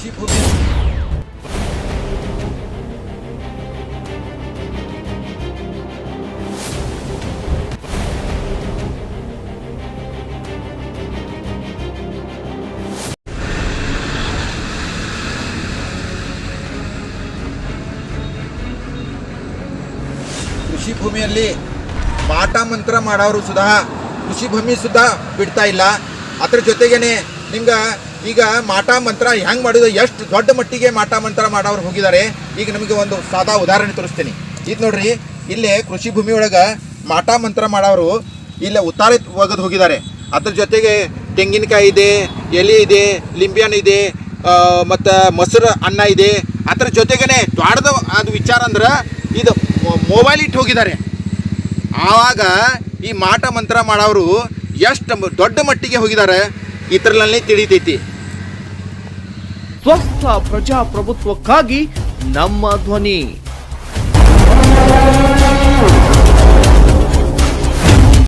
ಕೃಷಿ ಭೂಮಿ ಕೃಷಿ ಭೂಮಿಯಲ್ಲಿ ಪಾಠ ಮಂತ್ರ ಮಾಡೋರು ಸುಧಾ. ಕೃಷಿ ಭೂಮಿ ಸುಧಾ ಬಿಡ್ತಾ ಇಲ್ಲ. ಅದ್ರ ಜೊತೆಗೇನೆ ನಿಮ್ಗೆ ಈಗ ಮಾಟ ಮಂತ್ರ ಹೆಂಗೆ ಮಾಡಿದ ಎಷ್ಟು ದೊಡ್ಡ ಮಟ್ಟಿಗೆ ಮಾಟ ಮಂತ್ರ ಮಾಡೋರು ಹೋಗಿದ್ದಾರೆ. ಈಗ ನಮಗೆ ಒಂದು ಸಾದಾ ಉದಾಹರಣೆ ತೋರಿಸ್ತೀನಿ. ಇದು ನೋಡ್ರಿ, ಇಲ್ಲೇ ಕೃಷಿ ಭೂಮಿ ಒಳಗೆ ಮಾಟ ಮಂತ್ರ ಮಾಡೋರು ಇಲ್ಲೇ ಉತ್ತಾರ ಒಗೆದು ಹೋಗಿದ್ದಾರೆ. ಅದ್ರ ಜೊತೆಗೆ ತೆಂಗಿನಕಾಯಿ ಇದೆ, ಎಲೆ ಇದೆ ಲಿಂಬೆ ಇದೆ ಮತ್ತು ಮೊಸರು ಅನ್ನ ಇದೆ. ಅದ್ರ ಜೊತೆಗೇನೆ ದೊಡ್ಡದ ಅದು ವಿಚಾರ ಅಂದ್ರೆ ಇದು ಮೊಬೈಲ್ ಇಟ್ಟು ಹೋಗಿದ್ದಾರೆ. ಆವಾಗ ಈ ಮಾಟ ಮಂತ್ರ ಮಾಡೋರು ಎಷ್ಟು ದೊಡ್ಡ ಮಟ್ಟಿಗೆ ಹೋಗಿದ್ದಾರೆ. ಇದ್ರಲ್ಲೇ ತಿಳಿತೈತಿ. ಸ್ವಸ್ಥ ಪ್ರಜಾಪ್ರಭುತ್ವಕ್ಕಾಗಿ ನಮ್ಮ ಧ್ವನಿ.